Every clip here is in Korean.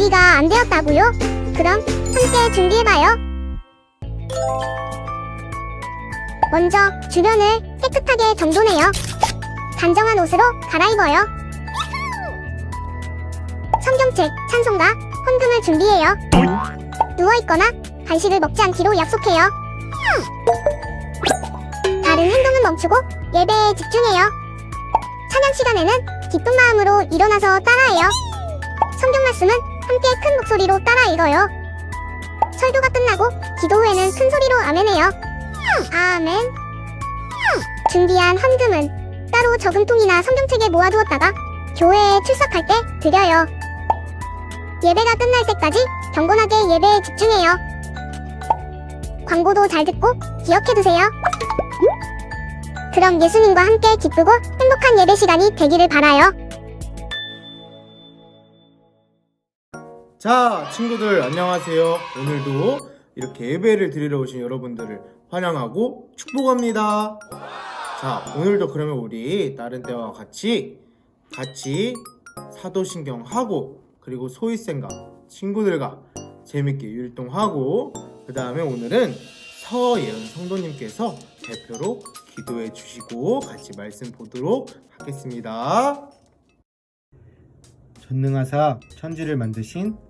준비가 안 되었다고요? 그럼 함께 준비해봐요. 먼저 주변을 깨끗하게 정돈해요. 단정한 옷으로 갈아입어요. 성경책, 찬송가, 헌금을 준비해요. 누워있거나 간식을 먹지 않기로 약속해요. 다른 행동은 멈추고 예배에 집중해요. 찬양 시간에는 기쁜 마음으로 일어나서 따라해요. 성경 말씀은 함께 큰 목소리로 따라 읽어요. 설교가 끝나고 기도 후에는 큰 소리로 아멘해요. 아멘. 준비한 헌금은 따로 저금통이나 성경책에 모아두었다가 교회에 출석할 때 드려요. 예배가 끝날 때까지 경건하게 예배에 집중해요. 광고도 잘 듣고 기억해두세요. 그럼 예수님과 함께 기쁘고 행복한 예배 시간이 되기를 바라요. 자, 친구들 안녕하세요. 오늘도 이렇게 예배를 드리러 오신 여러분들을 환영하고 축복합니다. 자, 오늘도 그러면 우리 다른 때와 같이 같이 사도신경 하고 그리고 소위생과 친구들과 재밌게 율동하고 그 다음에 오늘은 서예은 성도님께서 대표로 기도해 주시고 같이 말씀 보도록 하겠습니다. 전능하사 천지를 만드신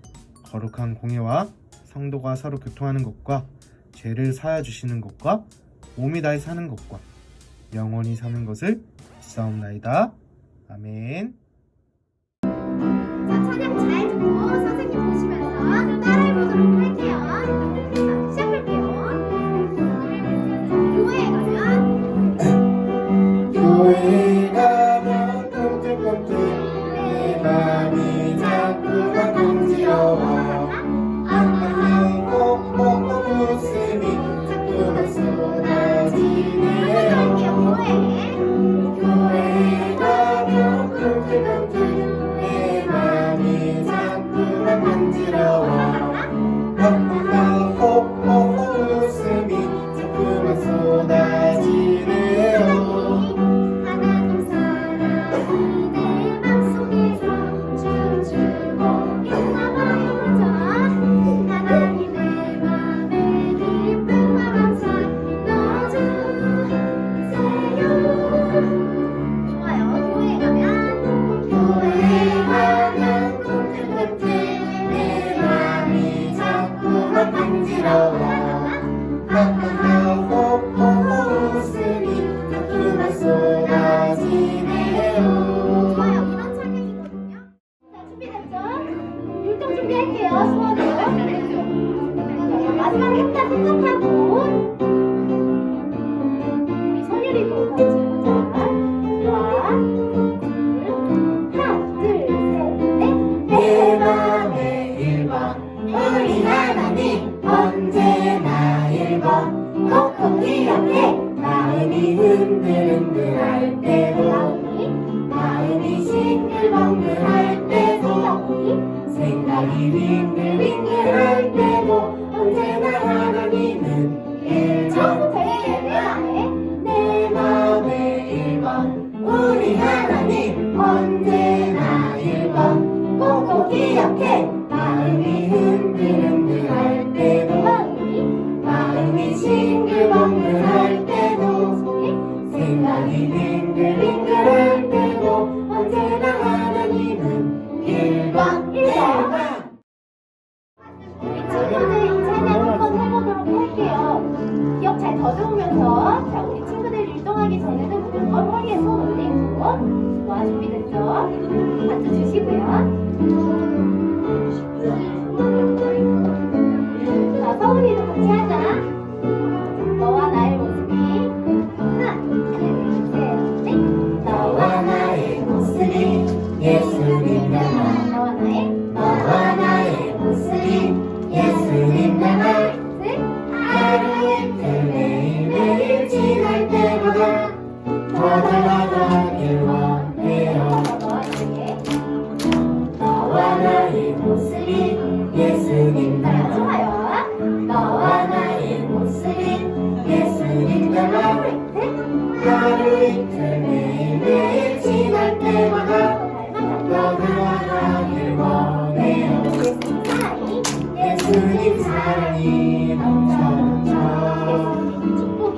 거룩한 공예와 성도가 서로 교통하는 것과 죄를 사하여 주시는 것과 몸이 다해 사는 것과 영원히 사는 것을 믿사옵나이다. 아멘.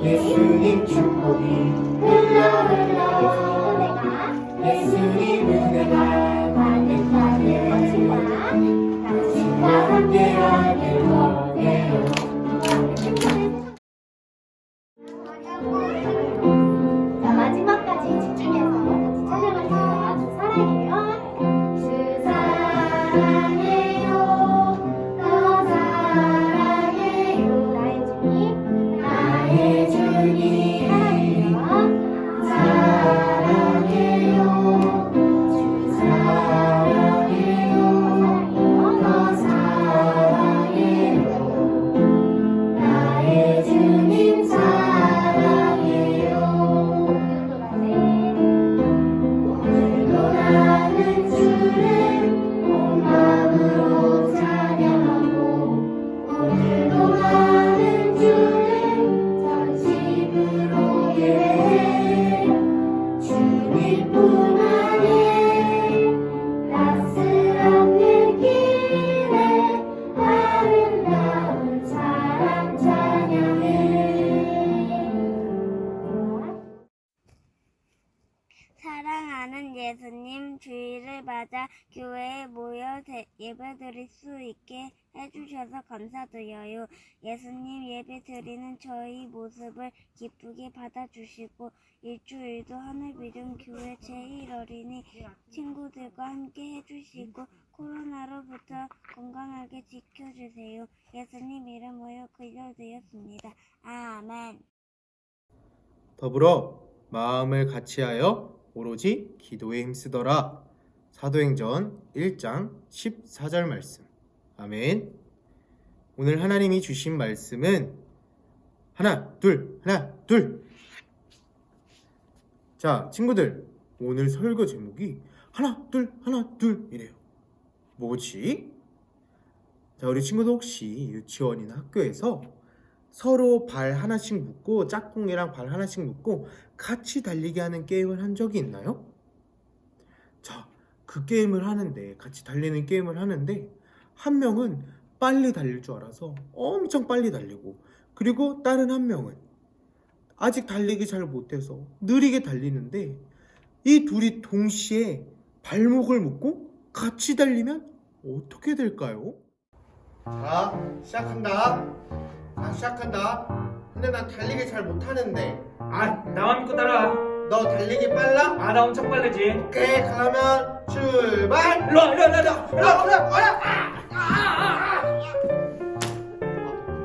예수님 축복이 맞아 교회에 모여 대- 예배드릴 수 있게 해주셔서 감사드려요. 예수님 예배 드리는 저희 모습을 기쁘게 받아주시고 일주일도 하늘비전 교회 제1어린이 친구들과 함께 해주시고 코로나로부터 건강하게 지켜주세요. 예수님 이름으로 기도드렸습니다. 아멘. 더불어 마음을 같이하여 오로지 기도에 힘쓰더라. 사도행전 1장 14절 말씀. 아멘. 오늘 하나님이 주신 말씀은 하나, 둘, 하나, 둘. 자, 친구들. 오늘 설교 제목이 하나, 둘, 하나, 둘 이래요. 뭐지? 자, 우리 친구들 혹시 유치원이나 학교에서 서로 발 하나씩 묶고 짝꿍이랑 발 하나씩 묶고 같이 달리기 하는 게임을 한 적이 있나요? 자, 그 게임을 하는데 같이 달리는 게임을 하는데 한 명은 빨리 달릴 줄 알아서 엄청 빨리 달리고 그리고 다른 한 명은 아직 달리기 잘 못해서 느리게 달리는데 이 둘이 동시에 발목을 묶고 같이 달리면 어떻게 될까요? 자, 시작한다. 자, 시작한다. 근데 난 달리기 잘 못하는데. 아 나만 믿고 따라 너 달리기 빨라? 아 나 엄청 빠르지 오케이, 그러면 출발! 일로와 일로와 일로와 일로와 야, 그래, 뭐야?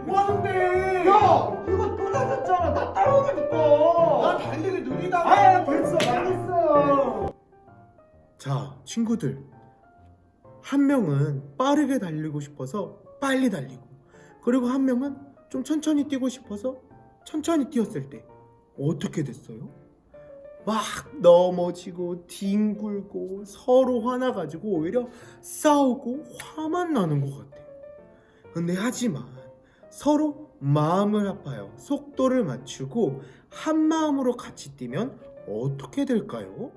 뭐하는데? 야, 이거 또 다쳤잖아. 나 따라오니까. 나 달리기 느리다고. 아, 벌써 망했어. 자, 친구들. 한 명은 빠르게 달리고 싶어서 빨리 달리고, 그리고 한 명은 좀 천천히 뛰고 싶어서 천천히 뛰었을 때 어떻게 됐어요? 막 넘어지고 뒹굴고 서로 화나가지고 오히려 싸우고 화만 나는 것 같아요. 근데 하지만 서로 마음을 합하여 속도를 맞추고 한 마음으로 같이 뛰면 어떻게 될까요?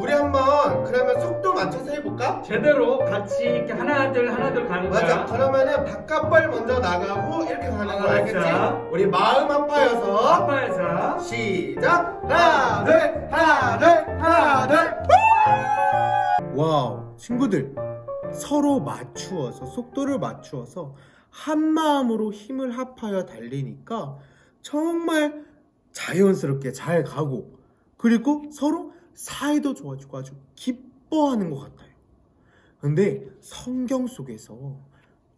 우리 한번 그러면 속도 맞춰서 해볼까? 제대로 같이 이렇게 하나 둘 하나 둘 가는 맞아. 거야 그러면은 바깥발 먼저 나가고 이렇게 가는 거 아, 알겠지? 자. 우리 마음 합하여서 아빠에서 시작 하나 둘 하나 둘 하나 둘 와우 친구들 서로 맞추어서 속도를 맞추어서 한 마음으로 힘을 합하여 달리니까 정말 자연스럽게 잘 가고 그리고 서로 사이도 좋아지고 아주 기뻐하는 것 같아요. 근데 성경 속에서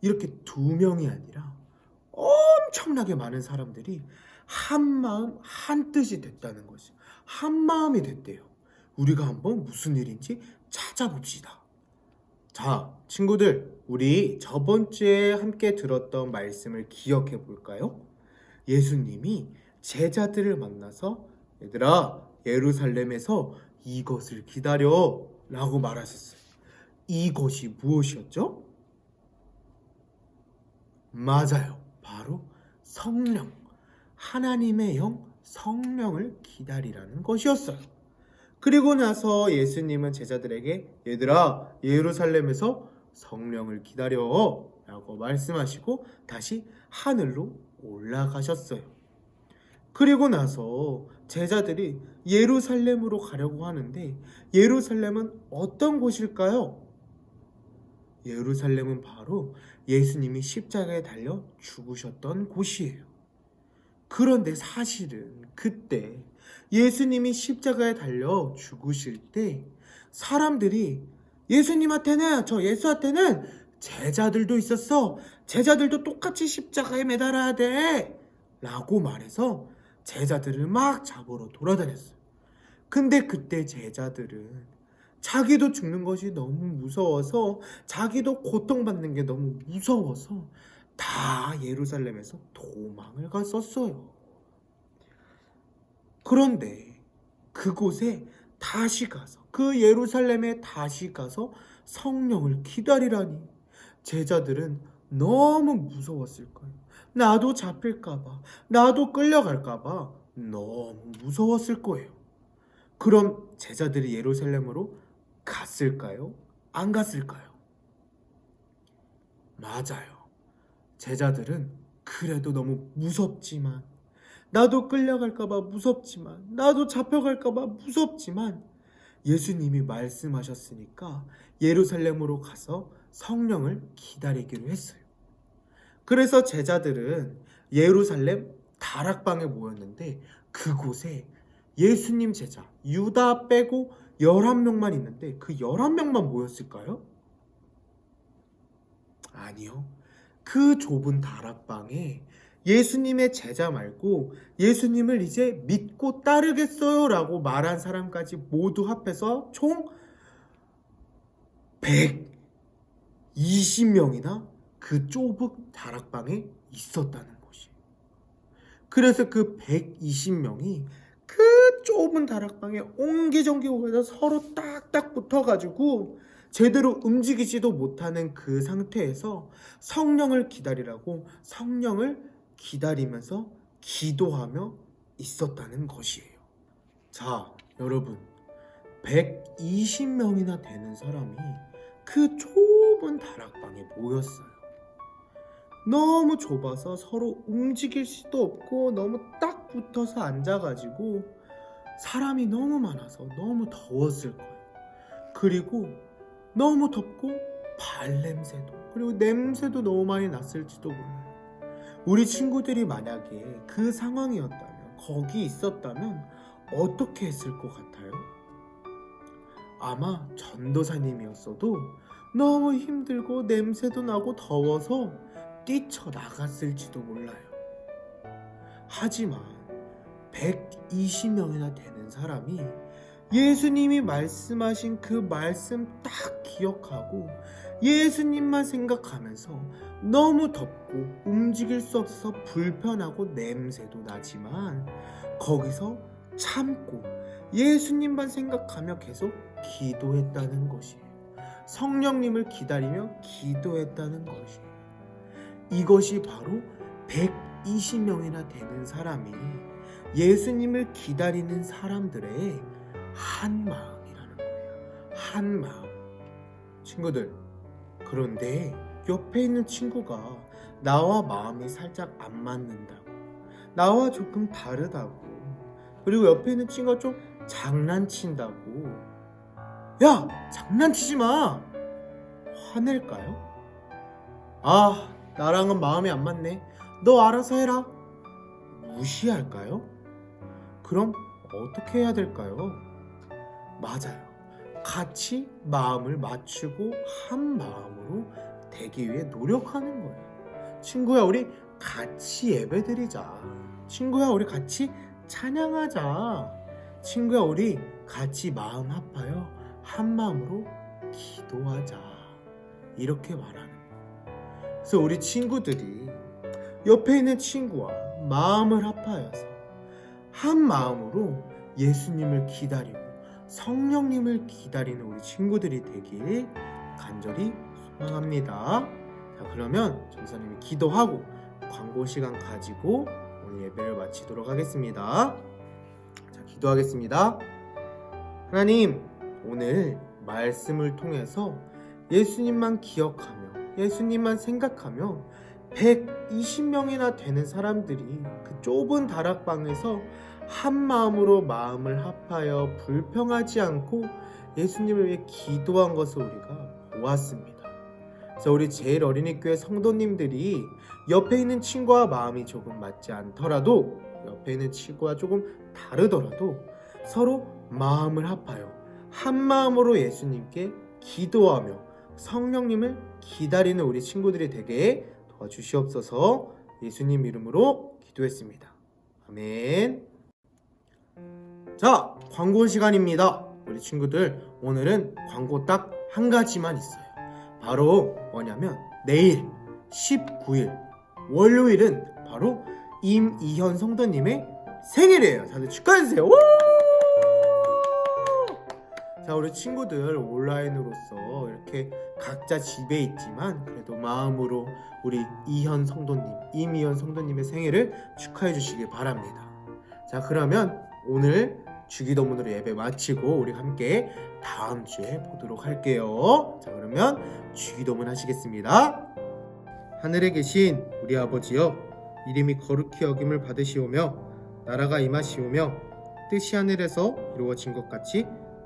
이렇게 두 명이 아니라 엄청나게 많은 사람들이 한 마음 한 뜻이 됐다는 것이 한 마음이 됐대요. 우리가 한번 무슨 일인지 찾아봅시다. 자, 친구들, 우리 저번 주에 함께 들었던 말씀을 기억해 볼까요? 예수님이 제자들을 만나서 얘들아, 예루살렘에서 이것을 기다려 라고 말하셨어요. 이것이 무엇이었죠? 맞아요. 바로 성령. 하나님의 영, 성령을 기다리라는 것이었어요. 그리고 나서 예수님은 제자들에게 얘들아, 예루살렘에서 성령을 기다려 라고 말씀하시고 다시 하늘로 올라가셨어요. 그리고 나서 제자들이 예루살렘으로 가려고 하는데 예루살렘은 어떤 곳일까요? 예루살렘은 바로 예수님이 십자가에 달려 죽으셨던 곳이에요. 그런데 사실은 그때 예수님이 십자가에 달려 죽으실 때 사람들이 예수님한테는 저 예수한테는 제자들도 있었어. 제자들도 똑같이 십자가에 매달아야 돼. 라고 말해서 제자들을 막 잡으러 돌아다녔어요. 근데 그때 제자들은 자기도 죽는 것이 너무 무서워서 자기도 고통받는 게 너무 무서워서 다 예루살렘에서 도망을 갔었어요. 그런데 그곳에 다시 가서 그 예루살렘에 다시 가서 성령을 기다리라니 제자들은 너무 무서웠을 거예요. 나도 잡힐까봐, 나도 끌려갈까봐 너무 무서웠을 거예요. 그럼 제자들이 예루살렘으로 갔을까요? 안 갔을까요? 맞아요. 제자들은 그래도 너무 무섭지만, 나도 끌려갈까봐 무섭지만, 나도 잡혀갈까봐 무섭지만, 예수님이 말씀하셨으니까 예루살렘으로 가서 성령을 기다리기로 했어요. 그래서 제자들은 예루살렘 다락방에 모였는데 그곳에 예수님 제자 유다 빼고 11명만 있는데 그 11명만 모였을까요? 아니요. 그 좁은 다락방에 예수님의 제자 말고 예수님을 이제 믿고 따르겠어요 라고 말한 사람까지 모두 합해서 총 120명이나 그 좁은 다락방에 있었다는 것이에요. 그래서 그 120명이 그 좁은 다락방에 옹기종기 모여서 서로 딱딱 붙어가지고 제대로 움직이지도 못하는 그 상태에서 성령을 기다리라고 성령을 기다리면서 기도하며 있었다는 것이에요. 자, 여러분. 120명이나 되는 사람이 그 좁은 다락방에 모였어요. 너무 좁아서 서로 움직일 수도 없고 너무 딱 붙어서 앉아가지고 사람이 너무 많아서 너무 더웠을 거예요. 그리고 너무 덥고 발냄새도 그리고 냄새도 너무 많이 났을지도 몰라요. 우리 친구들이 만약에 그 상황이었다면 거기 있었다면 어떻게 했을 것 같아요? 아마 전도사님이었어도 너무 힘들고 냄새도 나고 더워서 뛰쳐나갔을지도 몰라요. 하지만 120명이나 되는 사람이 예수님이 말씀하신 그 말씀 딱 기억하고 예수님만 생각하면서 너무 덥고 움직일 수 없어서 불편하고 냄새도 나지만 거기서 참고 예수님만 생각하며 계속 기도했다는 것이에요. 성령님을 기다리며 기도했다는 것이에요. 이것이 바로 120명이나 되는 사람이 예수님을 기다리는 사람들의 한 마음이라는 거예요. 한 마음. 친구들, 그런데 옆에 있는 친구가 나와 마음이 살짝 안 맞는다고, 나와 조금 다르다고, 그리고 옆에 있는 친구가 좀 장난친다고. 야, 장난치지 마! 화낼까요? 아, 나랑은 마음이 안 맞네. 너 알아서 해라. 무시할까요? 그럼 어떻게 해야 될까요? 맞아요. 같이 마음을 맞추고 한 마음으로 되기 위해 노력하는 거예요. 친구야, 우리 같이 예배 드리자. 친구야, 우리 같이 찬양하자. 친구야, 우리 같이 마음 합하여 한 마음으로 기도하자. 이렇게 말하는. 그래서 우리 친구들이 옆에 있는 친구와 마음을 합하여서 한 마음으로 예수님을 기다리고 성령님을 기다리는 우리 친구들이 되길 간절히 소망합니다. 자, 그러면 전사님이 기도하고 광고 시간 가지고 오늘 예배를 마치도록 하겠습니다. 자, 기도하겠습니다. 하나님, 오늘 말씀을 통해서 예수님만 기억하며 예수님만 생각하며 120명이나 되는 사람들이 그 좁은 다락방에서 한 마음으로 마음을 합하여 불평하지 않고 예수님을 위해 기도한 것을 우리가 보았습니다. 그래서 우리 제일 어린이 교회 성도님들이 옆에 있는 친구와 마음이 조금 맞지 않더라도 옆에 있는 친구와 조금 다르더라도 서로 마음을 합하여 한 마음으로 예수님께 기도하며 성령님을 기다리는 우리 친구들이 되게 도와주시옵소서 예수님 이름으로 기도했습니다. 아멘. 자, 광고 시간입니다. 우리 친구들, 오늘은 광고 딱 한 가지만 있어요. 바로 뭐냐면 내일 19일 월요일은 바로 임이현 성도님의 생일이에요. 다들 축하해주세요. 우! 자, 우리 친구들 온라인으로서 이렇게 각자 집에 있지만 그래도 마음으로 우리 이현 성도님, 임이현 성도님의 생일을 축하해 주시길 바랍니다. 자, 그러면 오늘 주기도문으로 예배 마치고 우리 함께 다음 주에 보도록 할게요. 자, 그러면 주기도문 하시겠습니다. 하늘에 계신 우리 아버지여, 이름이 거룩히 여김을 받으시오며 나라가 임하시오며 뜻이 하늘에서 이루어진 것 같이